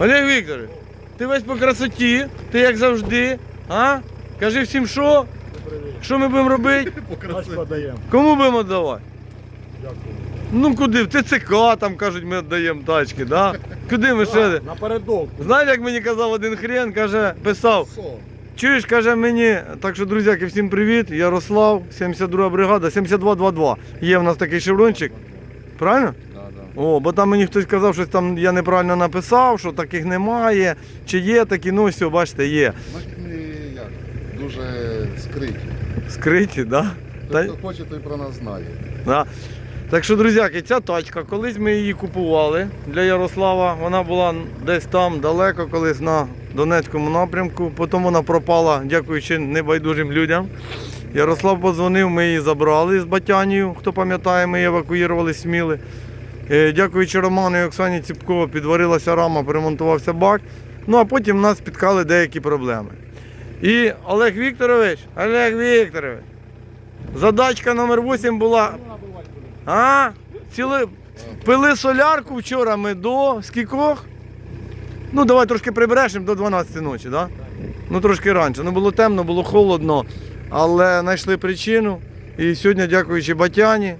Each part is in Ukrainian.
Олег Вікторович, ти весь по красоті, ти як завжди. А? Кажи всім що? Що ми будемо робити? Даємо. Кому будемо давати? Дякую. Ну куди? В ТЦК там кажуть, ми віддаємо тачки, да? Куди ми ще? Напередок. Знаєш, як мені казав один хрен, каже, писав, чуєш, каже мені, так що, друзяки, всім привіт, Ярослав, 72 бригада, 7222. Є в нас такий шеврончик. Правильно? Да, да. О, бо там мені хтось казав, що там я неправильно написав, що таких немає. Чи є такі, ну все, бачите, є. Ми як, дуже скриті. Скриті, да? Та- хто хоче, той про нас знає. Да. Так що, друзяки, ця тачка, колись ми її купували для Ярослава. Вона була десь там далеко, колись на Донецькому напрямку. Потім вона пропала, дякуючи небайдужим людям. Ярослав подзвонив, ми її забрали з Батянію. Хто пам'ятає, ми її евакуювали Сміли. Е, Дякуючи Роману і Оксані Ціпко, підварилася рама, перемонтувався бак. Ну а потім нас спіткали деякі проблеми. І Олег Вікторович, Олег Вікторович, задачка номер 8 була а? Ціли... Пили солярку вчора ми до скількох? Ну, давай трошки прибережемо до 12 ночі, да? Ну трошки раніше. Ну було темно, було холодно, але знайшли причину. І сьогодні, дякуючи Батяні,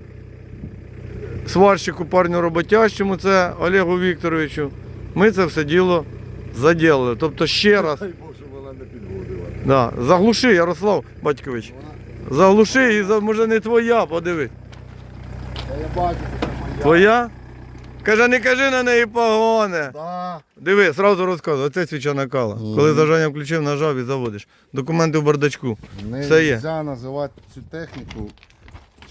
сварщику парню роботящому, це Олегу Вікторовичу, ми це все діло заділили. Тобто ще раз. Да, заглуши, Ярослав Батькович. Заглуши і може не твоя, подивись. я бачу, це моя. Твоя? Каже, не кажи на неї погоне. Да. Диви, зразу розказую, оце свіча накала. Мгм. Коли зажання включив, нажав і заводиш. Документи в бардачку. Не Все є. можна називати цю техніку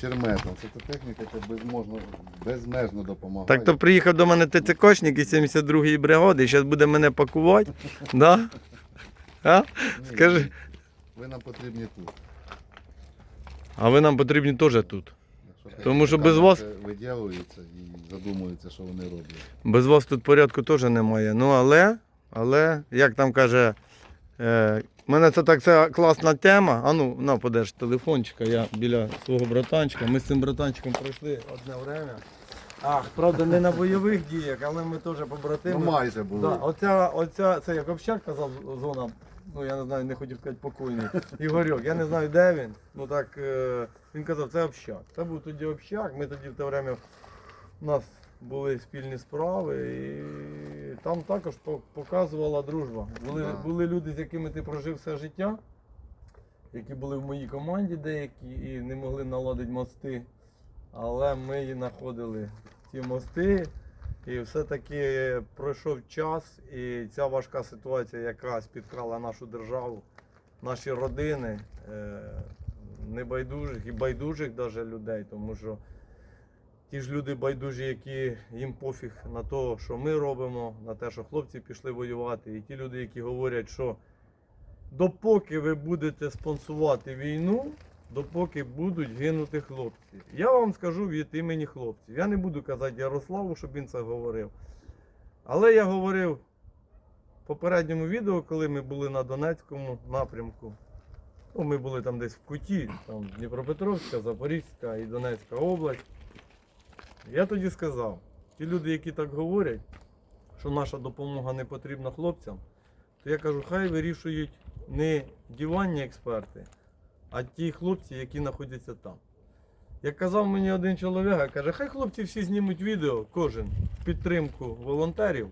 черметом. Це та техніка, яка безможно, безмежно допомагає. Так то приїхав до мене ТЦКшник із 72-ї бригади, і зараз буде мене пакувати. Да? А? Скажи. Ви нам потрібні тут. А ви нам потрібні теж тут. Тому що без вас- це виділується і задумується, що вони роблять. Без вас тут порядку теж немає. Ну але, але, як там каже, е, мене це так це класна тема. А ну, на, подерж телефончика, я біля свого братанчика. Ми з цим братанчиком пройшли одне время. Ах, правда, не на бойових діях, але ми теж побратими. Ну майже були. Да, оця, оця, це як общак казав зона, ну я не знаю, не хотів сказати покойний. Ігорьок, я не знаю, де він. Ну так, е, він казав, це общак. Це був тоді общак, ми тоді в те время, у нас були спільні справи і там також показувала дружба. Були, були люди, з якими ти прожив все життя, які були в моїй команді деякі і не могли наладити мости. Але ми знаходили ці мости. І все-таки пройшов час, і ця важка ситуація, яка спіткала нашу державу, наші родини, е, небайдужих і байдужих даже людей, тому що ті ж люди байдужі, які їм пофіг на те, що ми робимо, на те, що хлопці пішли воювати, і ті люди, які говорять, що допоки ви будете спонсувати війну, допоки будуть гинути хлопці. Я вам скажу від імені хлопців. Я не буду казати Ярославу, щоб він це говорив. Але я говорив в попередньому відео, коли ми були на Донецькому напрямку. Ну, ми були там десь в куті, там Дніпропетровська, Запорізька і Донецька область. Я тоді сказав, ті люди, які так говорять, що наша допомога не потрібна хлопцям, то я кажу, хай вирішують не диванні експерти, а ті хлопці, які знаходяться там. Як казав мені один чоловік, каже, хай хлопці всі знімуть відео, кожен в підтримку волонтерів,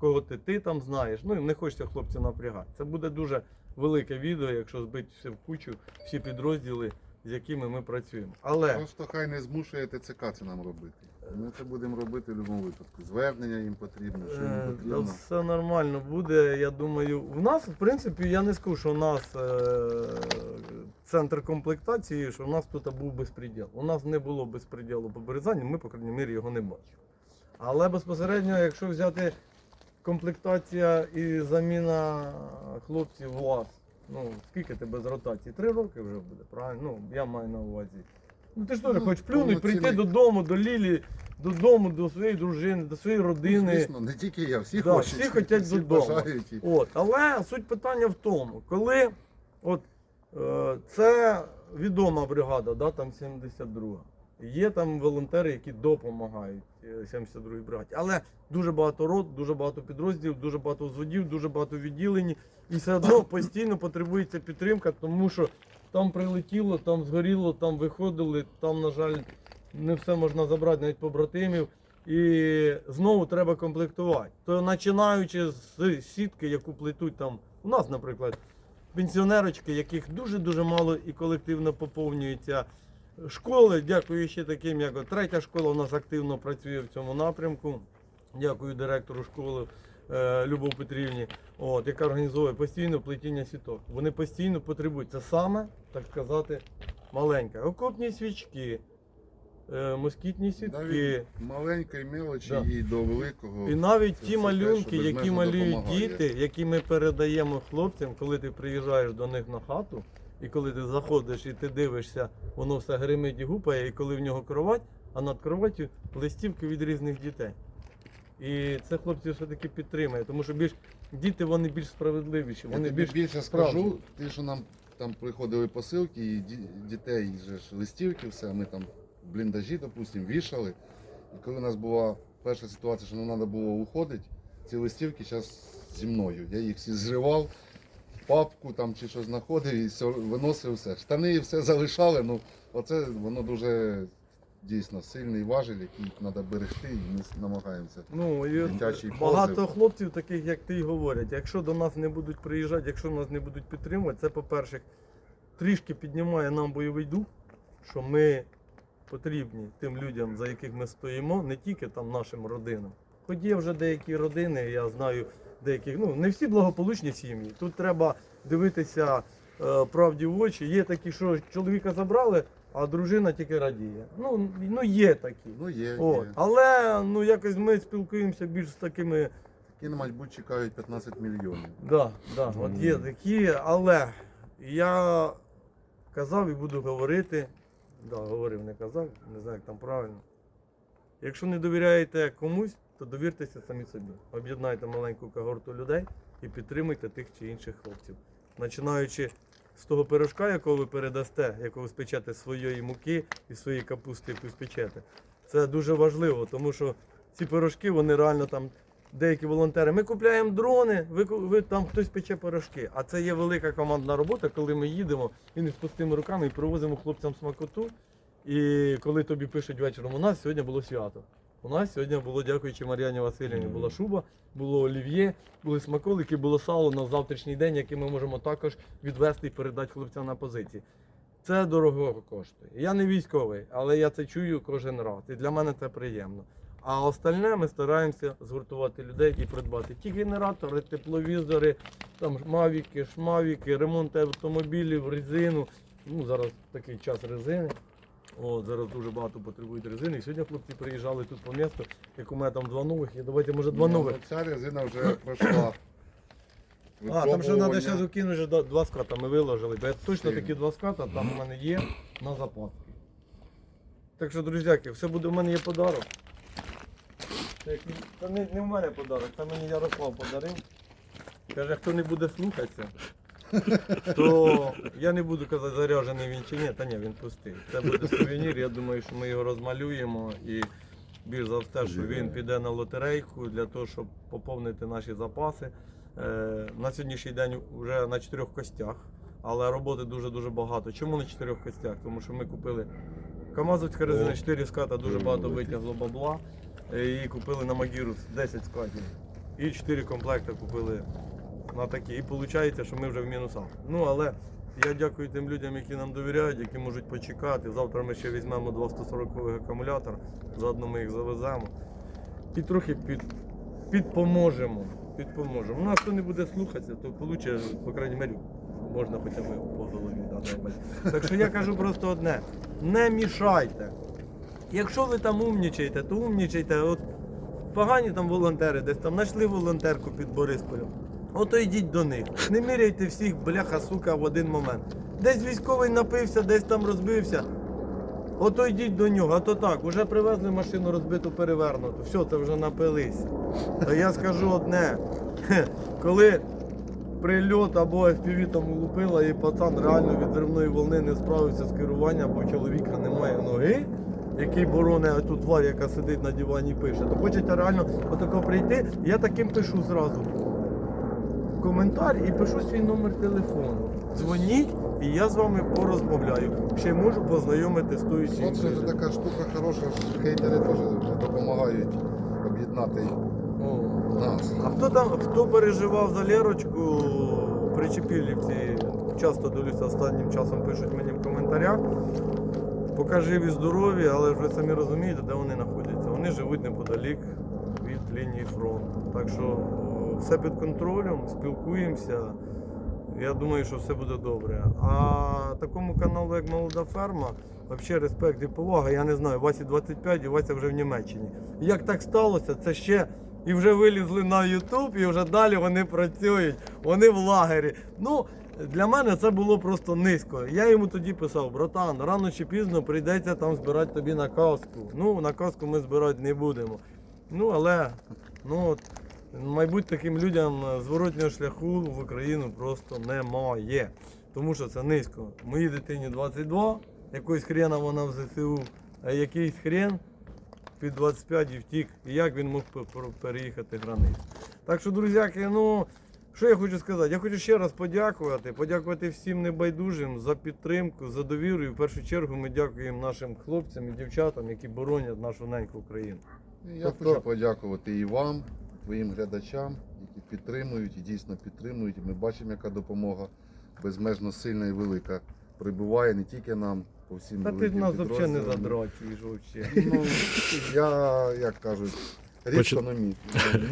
кого ти, ти там знаєш. Ну і не хочеться хлопців напрягати. Це буде дуже велике відео, якщо збити все в кучу, всі підрозділи, з якими ми працюємо. Але Просто хай не змушує ТЦК це нам робити. Ми це будемо робити в будь-якому випадку. Звернення їм потрібно, що їм Е, Та потрібно. все нормально буде. Я думаю, у нас, в принципі, я не скажу, що у нас е, центр комплектації, що у нас тут був безпреділ. У нас не було безпреділу по Березані, ми, по крайній мірі, його не бачили. Але безпосередньо, якщо взяти комплектація і заміна хлопців ВАЗ, ну скільки ти без ротації? Три роки вже буде, правильно? Ну, я маю на увазі. Ну ти ж теж Ну, хочеш плюнуть, прийти додому, до Лілі, додому, до своєї дружини, до своєї родини. Звісно, не тільки я, всі Да, хочуть. всі хочуть всі додому. бажають. От, але суть питання в тому, коли от, е, це відома бригада, да, там 72. Є там волонтери, які допомагають е, 72-й бригаді. Але дуже багато рот, дуже багато підрозділів, дуже багато взводів, дуже багато відділень. І все одно постійно потребується підтримка, тому що там прилетіло, там згоріло, там виходили, там, на жаль, не все можна забрати, навіть побратимів. І знову треба комплектувати. То починаючи з сітки, яку плетуть там у нас, наприклад, пенсіонерочки, яких дуже-дуже мало і колективно поповнюється. Школи, дякую ще таким, як третя школа у нас активно працює в цьому напрямку. Дякую директору школи е, Любов Петрівні, от, яка організовує постійно плетіння сіток. Вони постійно потребують. Це саме, так сказати, маленьке. Окопні свічки, е, москітні сітки. Навіть маленької мелочі Да. і до великого. І навіть Це ті малюнки, те, які малюють допомагає. діти, які ми передаємо хлопцям, коли ти приїжджаєш до них на хату, і коли ти заходиш і ти дивишся, воно все гримить і гупає, і коли в нього кровать, а над кроваттю листівки від різних дітей. І це хлопці все-таки підтримує, тому що більш діти вони більш справедливіші, Я вони тобі більш більше скажу, ті, що нам там приходили посилки, і ді- дітей же ж листівки, все, ми там бліндажі, допустим, вішали. І коли у нас була перша ситуація, що нам треба було уходити, ці листівки зараз зі мною. Я їх всі зривав, папку там чи щось знаходив і все, виносив все. Штани і все залишали. Ну, оце воно дуже дійсно сильний важель, який треба берегти, і ми намагаємося. Ну, і Дитячий багато позив. хлопців, таких як ти, говорять, якщо до нас не будуть приїжджати, якщо нас не будуть підтримувати, це, по-перше, трішки піднімає нам бойовий дух, що ми потрібні тим людям, за яких ми стоїмо, не тільки там нашим родинам. Хоч є вже деякі родини, я знаю деяких, ну не всі благополучні сім'ї. Тут треба дивитися е, правді в очі. Є такі, що чоловіка забрали, а дружина тільки радіє. Ну, ну є такі. Ну, є, От. є. Але ну якось ми спілкуємося більш з такими. Які, мабуть, чекають 15 мільйонів. Да, да, от є такі, але я казав і буду говорити. Да, говорив, не казав, не знаю, як там правильно. Якщо не довіряєте комусь, то довіртеся самі собі. Об'єднайте маленьку когорту людей і підтримуйте тих чи інших хлопців. Починаючи з того пирожка, якого ви передасте, якого спечете своєї муки і своєї капусти, яку спечете. Це дуже важливо, тому що ці пирожки, вони реально там деякі волонтери. Ми купляємо дрони, ви, ви там хтось пече пирожки. А це є велика командна робота, коли ми їдемо і не з пустими руками і привозимо хлопцям смакоту. І коли тобі пишуть вечором, у нас сьогодні було свято. У нас сьогодні було, дякуючи Мар'яні Васильівні, була шуба, було олів'є, були смаколики, було сало на завтрашній день, яке ми можемо також відвести і передати хлопцям на позиції. Це дорого коштує. Я не військовий, але я це чую кожен раз. І для мене це приємно. А остальне ми стараємося згуртувати людей і придбати ті генератори, тепловізори, там мавіки, шмавіки, ремонт автомобілів, резину. Ну, зараз такий час резини. О, зараз дуже багато потребують резини. І сьогодні хлопці приїжджали тут по місту, як у мене там два нових. Давайте, може, два Ну, нових. Ця резина вже пройшла. А, там ще треба випробування. ще закинути вже два ската, ми виложили. Бо я точно Сильно. такі два ската там у мене є на запаску. Так що, друзяки, все буде, у мене є подарок. Це, як- це не, не в мене подарок, це мені Ярослав подарив. Каже, хто не буде слухатися, то я не буду казати, заряджений він чи ні, та ні, він пустий. Це буде сувенір, я думаю, що ми його розмалюємо і більш за все, що він піде на лотерейку для того, щоб поповнити наші запаси. Е, на сьогоднішній день вже на чотирьох костях, але роботи дуже-дуже багато. Чому на чотирьох костях? Тому що ми купили Камазовська резина, 4 ската, дуже багато витягло бабла. Е, І купили на Магірус 10 скатів. І 4 комплекти купили на такі. І виходить, що ми вже в мінусах. Ну але я дякую тим людям, які нам довіряють, які можуть почекати. Завтра ми ще візьмемо два 140 акумулятор, заодно ми їх завеземо. І трохи під, підпоможемо. Підпоможемо. Ну, а хто не буде слухатися, то получе, по крайній мірі, можна хоча б по голові дати. Так що я кажу просто одне: не мішайте. Якщо ви там умнічаєте, то умнічайте. От погані там волонтери, десь там знайшли волонтерку під Борисполем. Ото йдіть до них. Не міряйте всіх, бляха, сука, в один момент. Десь військовий напився, десь там розбився. Ото йдіть до нього, а то так, вже привезли машину розбиту перевернуту. Все, це вже напилися. Та я скажу одне. Коли прильот або FPV там улупила і пацан реально від зривної волни не справився з керуванням, бо чоловіка немає ноги, який боронить ту тварь, яка сидить на дивані і пише, то хочете реально отако прийти, я таким пишу зразу коментар і пишу свій номер телефону. Дзвоніть, і я з вами порозмовляю. Ще й можу познайомити з тою чи От це іншою. вже така штука хороша, що хейтери теж допомагають об'єднати О. нас. А хто там, хто переживав за Лерочку при Чепілівці, часто дивлюся останнім часом пишуть мені в коментарях. Поки живі здорові, але ж ви самі розумієте, де вони знаходяться. Вони живуть неподалік від лінії фронту. Так що все під контролем, спілкуємося. Я думаю, що все буде добре. А такому каналу, як Молода Ферма, взагалі респект і повага. Я не знаю, Васі 25 і Вася вже в Німеччині. Як так сталося, це ще і вже вилізли на Ютуб, і вже далі вони працюють, вони в лагері. Ну, для мене це було просто низько. Я йому тоді писав, братан, рано чи пізно прийдеться там збирати тобі на каску. Ну, на каску ми збирати не будемо. Ну, але ну, от, мабуть, таким людям е, зворотнього шляху в Україну просто немає. Тому що це низько. Моїй дитині 22, якоїсь хрена вона в ЗСУ, а якийсь хрен під 25 і втік. І як він мог переїхати границю. Так що, друзяки, ну. Що я хочу сказати? Я хочу ще раз подякувати. Подякувати всім небайдужим за підтримку, за довіру. І в першу чергу ми дякуємо нашим хлопцям і дівчатам, які боронять нашу неньку Україну. Я Тобто- хочу подякувати і вам, твоїм глядачам, які підтримують і дійсно підтримують. І ми бачимо, яка допомога безмежно сильна і велика прибуває не тільки нам, по всім Та ти нас взагалі не задрачуєш взагалі. Ну, я, як кажуть, рідко, міт.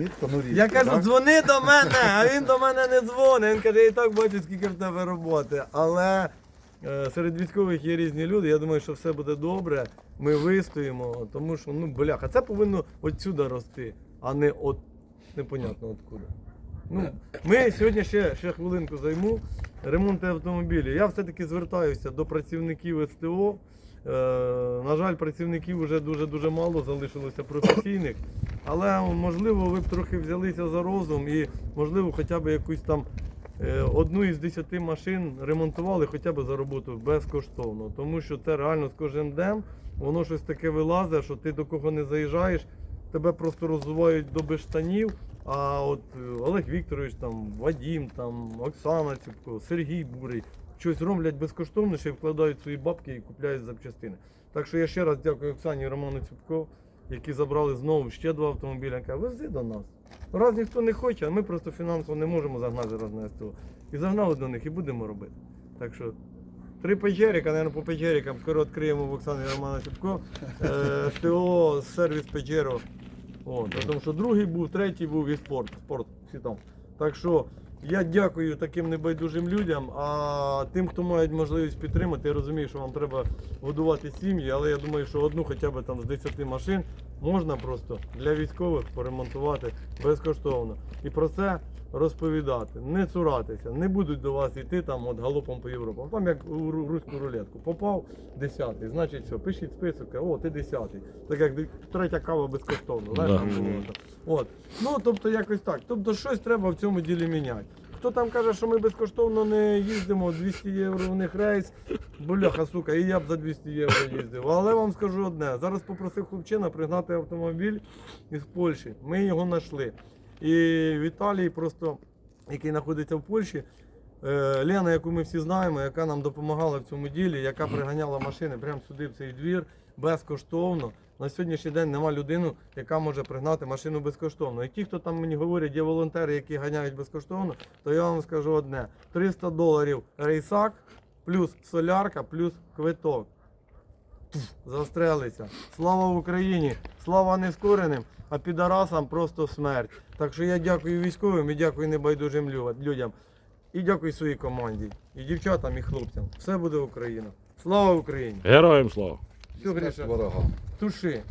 Мітко, ну рідко. Я кажу, да? дзвони до мене, а він до мене не дзвонить. Він каже, я і так бачу, скільки в тебе роботи. Але е, серед військових є різні люди. Я думаю, що все буде добре. Ми вистоїмо, тому що ну бляха, це повинно отсюди рости, а не от непонятно откуда. Ну, ми сьогодні ще, ще хвилинку займу. Ремонти автомобілів. Я все-таки звертаюся до працівників СТО. Е, на жаль, працівників вже дуже-дуже мало залишилося професійних. Але можливо ви б трохи взялися за розум і можливо хоча б якусь там е, одну із десяти машин ремонтували хоча б за роботу безкоштовно. Тому що це реально з кожним днем воно щось таке вилазить, що ти до кого не заїжджаєш, тебе просто роззувають до штанів. А от е, Олег Вікторович, там, Вадім, там, Оксана Цюбко, Сергій Бурий щось роблять безкоштовно, ще вкладають свої бабки і купляють запчастини. Так що я ще раз дякую Оксані Роману Цюбко, які забрали знову ще два автомобіля. Каже, вези до нас. Раз ніхто не хоче, а ми просто фінансово не можемо загнати СТО. І загнали до них і будемо робити. Так що три печеріка, мабуть, по печерікам скоро відкриємо в Оксани і Романа Цюбко. Е, СТО, сервіс Печеро. От, тому що другий був, третій був і спорт. Спорт всі там. Так що я дякую таким небайдужим людям, а тим, хто мають можливість підтримати, я розумію, що вам треба годувати сім'ї, але я думаю, що одну хоча б там з 10 машин можна просто для військових поремонтувати безкоштовно. І про це розповідати, не цуратися, не будуть до вас йти там от галопом по Європам. Там як у руську рулетку. Попав 10-й, значить все, пишіть список, о, ти 10-й. Так як третя кава безкоштовно. знаєш, Да. там було. От. Ну, тобто якось так. Тобто щось треба в цьому ділі міняти. Хто там каже, що ми безкоштовно не їздимо, 200 євро у них рейс, бляха, сука, і я б за 200 євро їздив. Але вам скажу одне: зараз попросив хлопчина пригнати автомобіль із Польщі. Ми його знайшли. І Віталій просто, який знаходиться в Польщі, е, Лена, яку ми всі знаємо, яка нам допомагала в цьому ділі, яка приганяла машини прямо сюди, в цей двір, безкоштовно. На сьогоднішній день нема людини, яка може пригнати машину безкоштовно. І ті, хто там мені говорять, є волонтери, які ганяють безкоштовно, то я вам скажу одне: 300 доларів рейсак, плюс солярка, плюс квиток. Застрелиться. Слава Україні! Слава нескореним, а підарасам просто смерть. Так що я дякую військовим і дякую небайдужим людям. І дякую своїй команді, і дівчатам, і хлопцям. Все буде Україна. Слава Україні! Героям слава! Все, Гриша, ворогам. туши.